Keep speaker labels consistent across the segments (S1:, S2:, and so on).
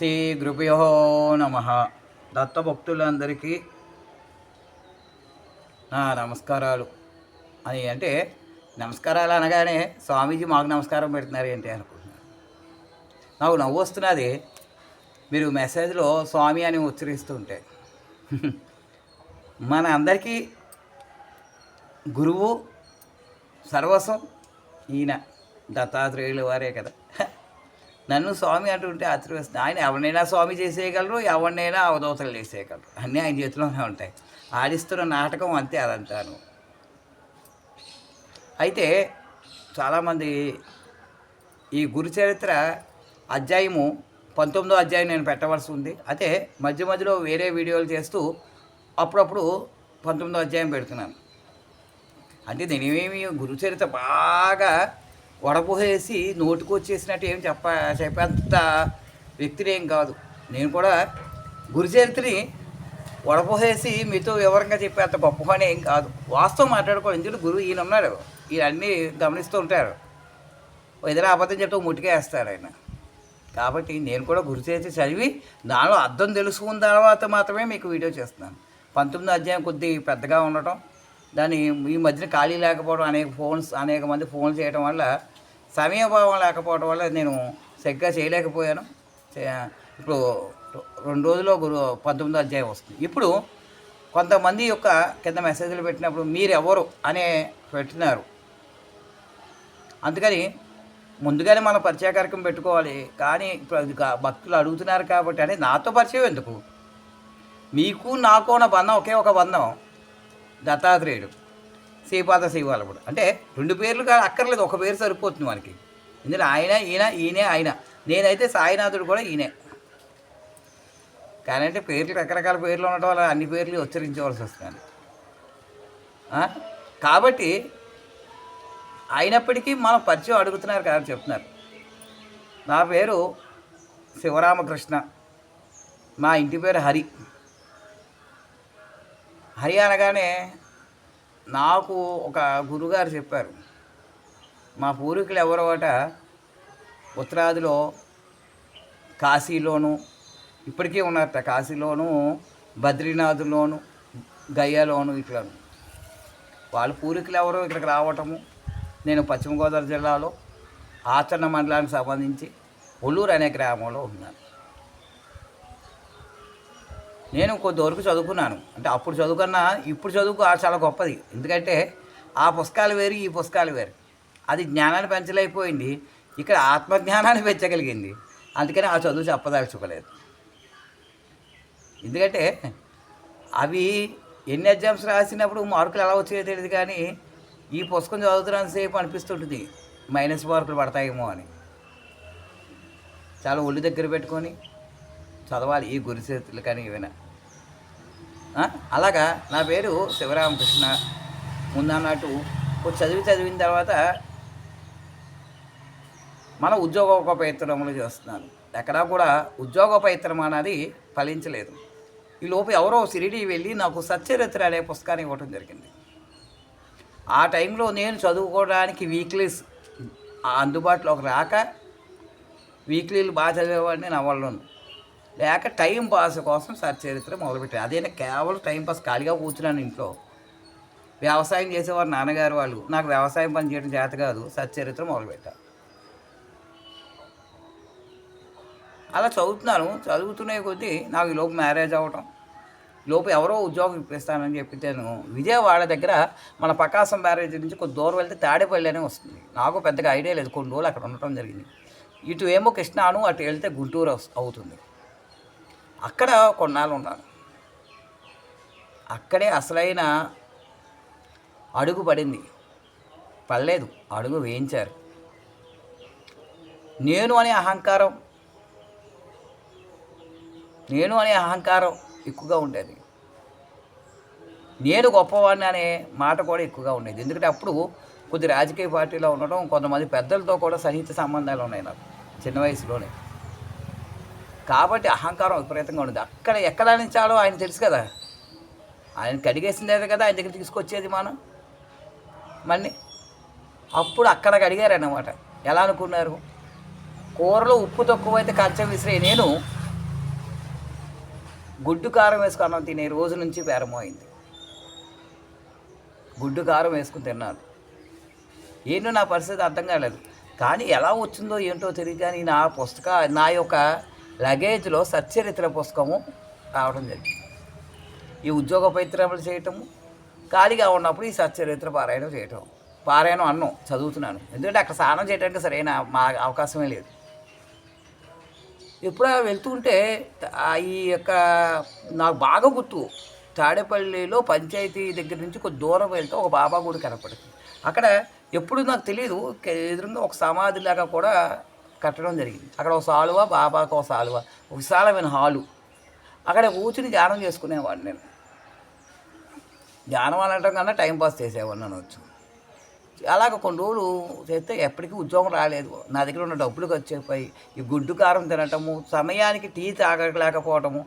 S1: శ్రీ గురుభ్యో నమ. దత్తభక్తులందరికీ నా నమస్కారాలు. అని అంటే నమస్కారాలు అనగానే స్వామీజీ మాకు నమస్కారం పెడుతున్నారు ఏంటి అనుకుంటున్నారు. నాకు నవ్వు వస్తున్నది మీరు మెసేజ్లో స్వామి అని ఉచ్చరిస్తుంటే. మన అందరికీ గురువు సర్వస్వం ఈయన దత్తాత్రేయులు వారే కదా. నన్ను స్వామి అంటుంటే ఆశ్చర్యస్తుంది ఆయన ఎవరినైనా స్వామి చేసేయగలరు ఎవరినైనా అవధూతలు చేసేయగలరు. అన్నీ ఆయన చేతిలోనే ఉంటాయి. ఆడిస్తున్న నాటకం అంతే అదంతాను అయితే చాలామంది ఈ గురు చరిత్ర అధ్యాయము పంతొమ్మిదో అధ్యాయం నేను పెట్టవలసి ఉంది. అయితే మధ్య మధ్యలో వేరే వీడియోలు చేస్తూ అప్పుడప్పుడు పంతొమ్మిదో అధ్యాయం పెడుతున్నాను. అంటే నేనేమి గురుచరిత్ర బాగా వడపోసేసి నోటికి వచ్చేసినట్టు ఏం చెప్ప చెప్పేంత వ్యక్తిని ఏం కాదు. నేను కూడా గురుచరిత్రని వడపోసేసి మీతో వివరంగా చెప్పేంత గొప్ప పని ఏం కాదు. వాస్తవం మాట్లాడుకో ఎందుకంటే గురువు ఈయన ఉన్నాడు. ఈయన అన్నీ గమనిస్తూ ఉంటారు. ఏదైనా అబద్ధం చెప్తే ముట్టిగా ఆయన. కాబట్టి నేను కూడా గురుచరిత్ర చదివి దానిలో అర్థం తెలుసుకున్న తర్వాత మాత్రమే మీకు వీడియో చేస్తున్నాను. పంతొమ్మిది అధ్యాయం కొద్ది పెద్దగా ఉండటం దాని ఈ మధ్యన ఖాళీ లేకపోవడం అనేక ఫోన్స్ అనేక మంది ఫోన్ చేయడం వల్ల సమయభావం లేకపోవడం వల్ల నేను సరిగ్గా చేయలేకపోయాను. ఇప్పుడు రెండు రోజుల్లో గురు పంతొమ్మిదో అధ్యాయం వస్తుంది. ఇప్పుడు కొంతమంది యొక్క కింద మెసేజ్లు పెట్టినప్పుడు మీరు ఎవరు అనే పెట్టినారు. అందుకని ముందుగానే మనం పరిచయ కార్యక్రమం పెట్టుకోవాలి. కానీ ఇప్పుడు అది భక్తులు అడుగుతున్నారు కాబట్టి అంటే నాతో పరిచయం ఎందుకు? మీకు నాకు ఉన్న బంధం ఒకే ఒక బంధం. దత్తాత్రేయుడు. శ్రీపాద శ్రీవాలముడు అంటే రెండు పేర్లు కాదు అక్కర్లేదు ఒక పేరు సరిపోతుంది మనకి ఎందుకంటే ఆయన ఈయన ఈయనే ఆయన. నేనైతే సాయినాథుడు కూడా ఈయనే. కానీ అంటే పేర్లు రకరకాల పేర్లు ఉండటం వల్ల అన్ని పేర్లు ఉచ్చరించవలసి వస్తుంది. కాబట్టి అయినప్పటికీ మనం పరిచయం అడుగుతున్నారు కాబట్టి చెప్తున్నారు. నా పేరు శివరామకృష్ణ. మా ఇంటి పేరు హరి. హరి అనగానే నాకు ఒక గురుగారు చెప్పారు. మా పూర్వీకులు ఎవరో అట ఉత్తరాదిలో కాశీలోను ఇప్పటికీ ఉన్నారట కాశీలోను బద్రీనాథ్లోను గయ్యలోను ఇట్లను. వాళ్ళ పూర్వీకులు ఎవరో ఇక్కడికి రావటము నేను పశ్చిమ గోదావరి జిల్లాలో ఆచరణ మండలానికి సంబంధించి ఒల్లూరు అనే గ్రామంలో ఉన్నాను. నేను కొద్ది వరకు చదువుకున్నాను. అంటే అప్పుడు చదువుకున్నా ఇప్పుడు చదువుకు చాలా గొప్పది. ఎందుకంటే ఆ పుస్తకాలు వేరు ఈ పుస్తకాలు వేరు. అది జ్ఞానాన్ని పెంచలేకపోయింది. ఇక్కడ ఆత్మజ్ఞానాన్ని పెంచగలిగింది. అందుకని ఆ చదువు చెప్పదలుచుకోలేదు. ఎందుకంటే అవి ఎన్ని ఎగ్జామ్స్ రాసినప్పుడు మార్కులు ఎలా వచ్చాయో తెలియదు కానీ ఈ పుస్తకం చదువుతున్నంతసేపు అనిపిస్తుంటుంది. మైనస్ మార్కులు పడతాయేమో అని. చాలా ఒళ్ళు దగ్గర పెట్టుకొని చదవాలి ఈ గురు చేతులు కానీ ఏమైనా అలాగా నా పేరు శివరామకృష్ణ. ముందన్నట్టు చదివి చదివిన తర్వాత మన ఉద్యోగోపేత్తనములు చేస్తున్నాను. ఎక్కడా కూడా ఉద్యోగోపేత్తనం అనేది ఫలించలేదు. ఈ లోపు ఎవరో సిరిడి వెళ్ళి నాకు సచ్చరిత్ర అనే పుస్తకాన్ని ఇవ్వటం జరిగింది. ఆ టైంలో నేను చదువుకోవడానికి వీక్లీస్ అందుబాటులోకి రాక వీక్లీలు బాగా చదివేవాడిని నవలను లేక టైం పాస్ కోసం సచ్చరిత్ర మొదలుపెట్టాను అదేనా కేవలం టైం పాస్ ఖాళీగా కూర్చున్నాను ఇంట్లో. వ్యవసాయం చేసేవారు నాన్నగారు వాళ్ళు. నాకు వ్యవసాయం పని చేయడం చేత కాదు సచ్చరిత్ర మొదలుపెట్టారు. అలా చదువుతున్నాను. చదువుతున్నాయి కొద్దీ నాకు ఈ లోపు మ్యారేజ్ అవ్వటం లోపు ఎవరో ఉద్యోగం ఇప్పిస్తానని చెప్పి నేను విజయవాడ దగ్గర మన ప్రకాశం బ్యారేజ్ నుంచి కొద్ది దూరం వెళ్తే తాడేపల్లి అనే వస్తుంది. నాకు పెద్దగా ఐడియా లేదు. కొన్ని రోజులు అక్కడ ఉండటం జరిగింది. ఇటు ఏమో కృష్ణాను అటు వెళ్తే గుంటూరు అవుతుంది. అక్కడ కొన్నాళ్ళు ఉన్నాను అక్కడే అసలైన అడుగు పడింది పడలేదు అడుగు వేయించారు. నేను అనే అహంకారం నేను అనే అహంకారం ఎక్కువగా ఉండేది. నేను గొప్పవాడిని అనే మాట కూడా ఎక్కువగా ఉండేది. ఎందుకంటే అప్పుడు కొద్ది రాజకీయ పార్టీలో ఉండడం కొంతమంది పెద్దలతో కూడా సన్నిహిత సంబంధాలు ఉన్నాయి నాకు చిన్న వయసులోనే. కాబట్టి అహంకారం విపరీతంగా ఉంది అక్కడ ఎక్కడ అనించాలో ఆయన తెలుసు కదా. ఆయన కడిగేసిందే కదా ఆయన దగ్గర తీసుకొచ్చేది మనం. మళ్ళీ అప్పుడు అక్కడ అడిగారన్నమాట ఎలా అనుకున్నారు? కూరలో ఉప్పు తక్కువైతే కంచం విసిరే నేను గుడ్డు కారం వేసుకున్నాను తినే రోజు నుంచి ప్రారంభమైంది గుడ్డు కారం వేసుకుని తిన్నాను. ఏంటో నా పరిస్థితి అర్థం కాలేదు. కానీ ఎలా వచ్చిందో ఏంటో తెలియదు కానీ నా పుస్తక నా యొక్క లగేజ్లో సచ్చరిత్ర పుస్తకము రావడం జరిగింది. ఈ ఉద్యోగ పరిశ్రమలు చేయటము ఖాళీగా ఉన్నప్పుడు ఈ సచ్చరిత్ర పారాయణం చేయటం. పారాయణం అన్నం చదువుతున్నాను. ఎందుకంటే అక్కడ స్నానం చేయడానికి సరైన మా అవకాశమే లేదు. ఎప్పుడో వెళ్తుంటే ఆ ఈ యొక్క నాకు బాగా గుర్తు. తాడేపల్లిలో పంచాయతీ దగ్గర నుంచి కొద్ది దూరం వెళ్తే ఒక బాబా గుడి కనపడుతుంది. అక్కడ ఎప్పుడు నాకు తెలియదు ఎదురుగా ఒక సమాధి లాగా కూడా కట్టడం జరిగింది. అక్కడ ఒక సాలువ బాబాకు ఒక సాలువ విశాలమైన హాలు. అక్కడ కూర్చుని ధ్యానం చేసుకునేవాడిని నేను. ధ్యానం అనటం కన్నా టైంపాస్ చేసేవాడిని నేను వచ్చు. అలాగ కొన్ని రోజులు చేస్తే ఎప్పటికీ ఉద్యోగం రాలేదు. నా దగ్గర ఉన్న డబ్బులు వచ్చేపోయి ఈ గుడ్డు కారం తినటము సమయానికి టీ తాగలేకపోవటము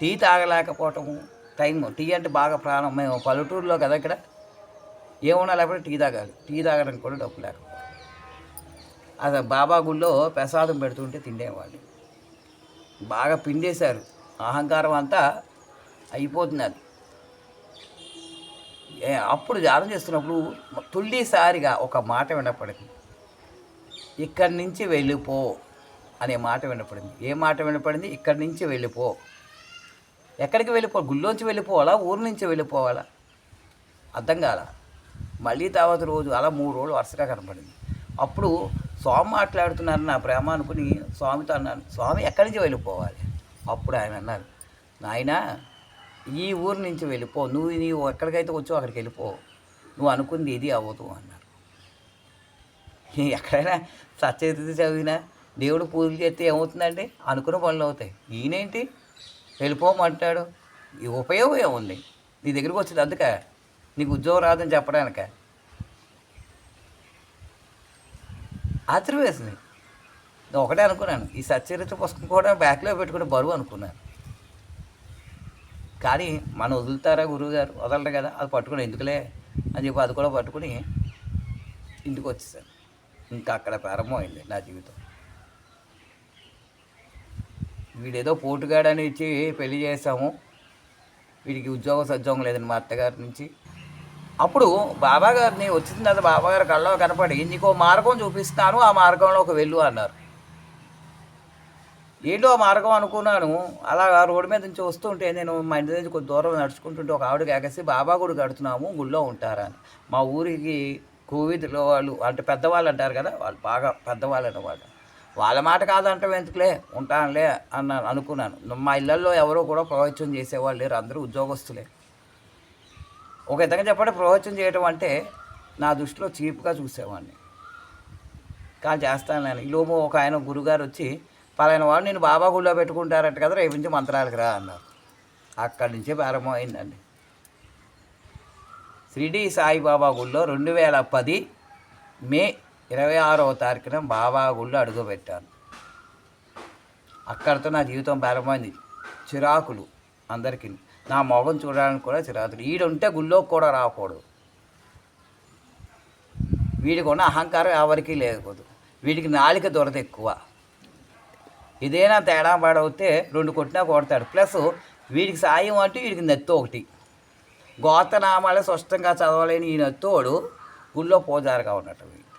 S1: టీ తాగలేకపోవటము టైం టీ అంటే బాగా ప్రాణం. మేము పల్లెటూరులో కదా ఇక్కడ. ఏమున్నా లేకపోతే టీ తాగాలి. టీ తాగడానికి కూడా డబ్బు లేకపోతే అది బాబా గుళ్ళో ప్రసాదం పెడుతుంటే తినేవాళ్ళు బాగా పిండేశారు. అహంకారం అంతా అయిపోతుంది అది. అప్పుడు ధ్యానం చేస్తున్నప్పుడు తొలిసారిగా ఒక మాట వినపడింది. ఇక్కడి నుంచి వెళ్ళిపో అనే మాట వినపడింది. ఏ మాట వినపడింది? ఇక్కడి నుంచి వెళ్ళిపో. ఎక్కడికి వెళ్ళిపో? గుళ్ళోంచి వెళ్ళిపోవాలా? ఊరి నుంచి వెళ్ళిపోవాలా? అర్థం కాల. మళ్ళీ తర్వాత రోజు అలా మూడు రోజులు వరుసగా కనపడింది. అప్పుడు స్వామి మాట్లాడుతున్నారు నా ప్రేమ అనుకుని స్వామితో అన్నాను స్వామి ఎక్కడి నుంచి వెళ్ళిపోవాలి? అప్పుడు ఆయన అన్నారు నాయనా ఈ ఊరు నుంచి వెళ్ళిపో నువ్వు నీవు ఎక్కడికైతే వచ్చావు అక్కడికి వెళ్ళిపో నువ్వు అనుకుంది ఇది అవ్వదు అన్నారు. ఎక్కడైనా సత్యతిథి చదివినా దేవుడు పూజలు చేస్తే ఏమవుతుందండి? అనుకున్న పనులు అవుతాయి. ఈయనేంటి? వెళ్ళిపోమంటాడు. ఈ ఉపయోగం ఏముంది? నీ దగ్గరికి వచ్చింది అందుక నీకు ఉద్యోగం రాదని చెప్పడానిక. ఆశ్చర్యం వేసింది నేను ఒకటే అనుకున్నాను. ఈ సచ్చరిత్ర పుస్తకం కూడా బ్యాక్లో పెట్టుకుని బరువు అనుకున్నాను. కానీ మనం వదులుతారా గురువుగారు? వదలరు కదా. అది పట్టుకుని ఎందుకులే? అని చెప్పి అది కూడా పట్టుకుని ఇంటికి వచ్చేసాను. ఇంకా అక్కడ ప్రారంభమైంది నా జీవితం. వీడేదో పోటుగాడని ఇచ్చి పెళ్ళి చేసాము వీడికి ఉద్యోగం సద్యోగం లేదని మా అత్తగారి నుంచి. అప్పుడు బాబా గారిని వచ్చిన తర్వాత బాబా కళ్ళలో కనపడి నీకు మార్గం చూపిస్తాను ఆ మార్గంలోకి వెళ్ళు అన్నారు. ఏంటో ఆ మార్గం అనుకున్నాను. అలా రోడ్డు మీద నుంచి వస్తుంటే నేను మా ఇంటి నుంచి కొద్ది దూరం నడుచుకుంటుంటే ఒక ఆవిడ కేకేసి బాబా గుడి కడుతున్నాము గుళ్ళో ఉంటారని మా ఊరికి కోవిడ్లో వాళ్ళు అంటే పెద్దవాళ్ళు అంటారు కదా వాళ్ళు బాగా పెద్దవాళ్ళు అన్నమాట. వాళ్ళ మాట కాదంటే ఎందుకులే? ఉంటానులే అన్నాను అనుకున్నాను. మా ఇళ్ళల్లో ఎవరో కూడా ప్రవచనం చేసేవాళ్ళు లేరు అందరూ ఉద్యోగస్తులే. ఒక విధంగా చెప్పండి ప్రవచనం చేయడం అంటే నా దృష్టిలో చీప్గా చూసేవాడిని. కానీ చేస్తాను నేను ఈలోపు ఒక ఆయన గురుగారు వచ్చి పలానా వాడు నేను బాబా గుళ్ళో పెట్టుకుంటారట కదా రేపు నుంచి మంత్రాలకు రా అన్నారు. అక్కడి నుంచే ప్రారంభమైందండి. షిరిడి సాయిబాబా గుళ్ళో రెండు వేల పది మే ఇరవై ఆరవ తారీఖున బాబా గుళ్ళో అడుగుపెట్టాను. అక్కడితో నా జీవితం ప్రారంభమైంది. చిరాకులు అందరికీ. నా మొగం చూడడానికి కూడా చిరాధులు వీడు ఉంటే గుళ్ళోకి కూడా రాకూడదు. వీడికి ఉన్న అహంకారం ఎవరికి లేకపోదు. వీడికి నాలిక దొరద ఎక్కువ. ఇదేనా తేడా పాడవుతే రెండు కొట్టినా కొడతాడు. ప్లస్ వీడికి సాయం అంటే వీడికి నెత్తు ఒకటి. గోతనామాలే స్పష్టంగా చదవలేని ఈ నెత్తోడు గుళ్ళో పూజారుగా ఉన్నట్టు వీడు.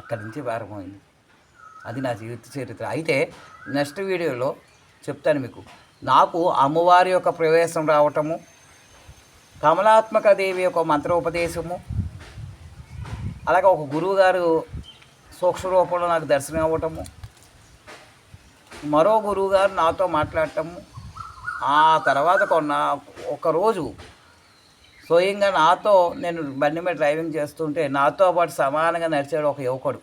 S1: అక్కడి నుంచి ప్రారంభమైంది అది నా జీవిత చరిత్ర. అయితే నెక్స్ట్ వీడియోలో చెప్తాను మీకు. నాకు అమ్మవారి యొక్క ప్రవేశం రావటము కమలాత్మక దేవి యొక్క మంత్రోపదేశము అలాగే ఒక గురువుగారు సూక్ష్మ రూపంలో నాకు దర్శనం అవ్వటము మరో గురువు గారు నాతో మాట్లాడటము ఆ తర్వాత కొన్న ఒకరోజు స్వయంగా నాతో నేను బండి మీద డ్రైవింగ్ చేస్తుంటే నాతో పాటు సమానంగా నడిచాడు ఒక యువకుడు.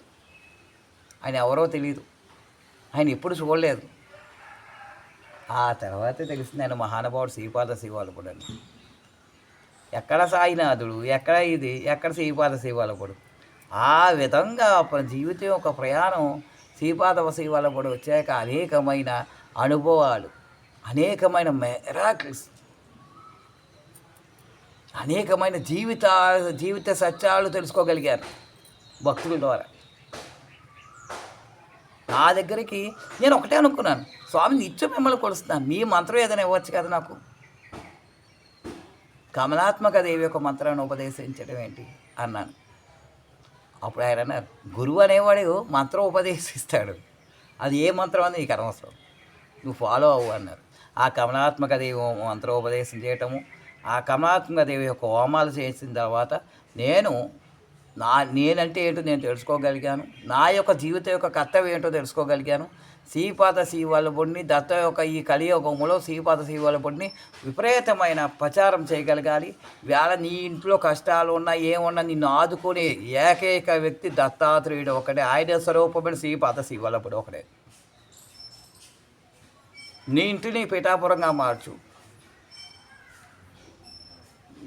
S1: ఆయన ఎవరో తెలియదు ఆయన ఎప్పుడు చూడలేదు. ఆ తర్వాతే తెలిసింది ఆయన మహానుభావుడు శ్రీపాద శివాలకుడు అని ఎక్కడ సాయినాథుడు ఎక్కడ ఇది ఎక్కడ శ్రీపాద శివాలకుడు ఆ విధంగా ప్ర- జీవితం యొక్క ప్రయాణం శ్రీపాద శివాలకుడు వచ్చాక అనేకమైన అనుభవాలు అనేకమైన మెరాకిల్స్ అనేకమైన జీవిత జీవిత సత్యాలు తెలుసుకోగలిగారు భక్తుల ద్వారా. నా దగ్గరికి నేను ఒకటే అనుకున్నాను. స్వామి నిత్యం మిమ్మల్ని కొలుస్తున్నాను. మీ మంత్రం ఏదైనా ఇవ్వచ్చు కదా నాకు. కమలాత్మక దేవి యొక్క మంత్రాన్ని ఉపదేశించడం ఏంటి? అన్నాను. అప్పుడు ఆయన అన్నారు గురువు అనేవాడు మంత్రం ఉపదేశిస్తాడు. అది ఏ మంత్రం అని నీకు అనవసరం. నువ్వు ఫాలో అవ్వు అన్నారు. ఆ కమలాత్మక దేవి మంత్రోపదేశం చేయటము ఆ కమలాత్మక దేవి యొక్క హోమాలు చేసిన తర్వాత నేను నా నేనంటే ఏంటో నేను తెలుసుకోగలిగాను. నా యొక్క జీవిత యొక్క కర్తవ్యం ఏంటో తెలుసుకోగలిగాను. శ్రీపాద శ్రీవల్లభుడిని దత్త యొక్క ఈ కలియుగంలో శ్రీపాద శ్రీవల్లభుడిని విపరీతమైన ప్రచారం చేయగలగాలి. వేళ నీ ఇంట్లో కష్టాలు ఉన్నా ఏమున్నా నిన్ను ఆదుకునే ఏకైక వ్యక్తి దత్తాత్రేయుడు ఒకటే ఆయన స్వరూపమైన శ్రీపాద శ్రీవల్లభుడు ఒకటే నీ ఇంటిని పిఠాపురంగా మార్చు.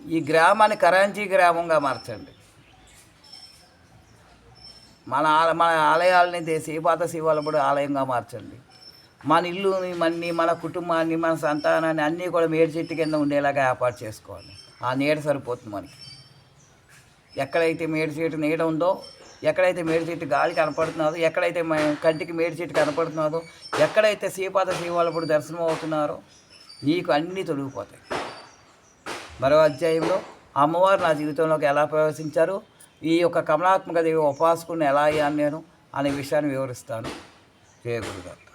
S1: ఈ గ్రామాన్ని కరాంచీ గ్రామంగా మార్చండి. మన ఆల- మన ఆలయాలని దే- శ్రీపాత శివాలపుడు ఆలయంగా మార్చండి. మన ఇల్లుని మన్ని మన కుటుంబాన్ని మన సంతానాన్ని అన్నీ కూడా మేడి చెట్టు కింద ఉండేలాగా ఏర్పాటు చేసుకోవాలి. ఆ నీడ సరిపోతుంది మనకి. ఎక్కడైతే మేడి చెట్టు నీడ ఉందో ఎక్కడైతే మేడి చెట్టు గాలి కనపడుతున్నదో ఎక్కడైతే కంటికి మేడి చెట్టు కనపడుతున్నదో ఎక్కడైతే శ్రీపాద శ్రీవాళ్ళప్పుడు దర్శనం అవుతున్నారో నీకు అన్నీ తొలగిపోతాయి. మరో అధ్యాయంలో అమ్మవారు నా జీవితంలోకి ఎలా ప్రవేశించారు? ఈ యొక్క కమలాత్మక దేవి ఉపాసకుని ఎలా అయ్యాను నేను అనే విషయాన్ని వివరిస్తాను. జయ గురుగారు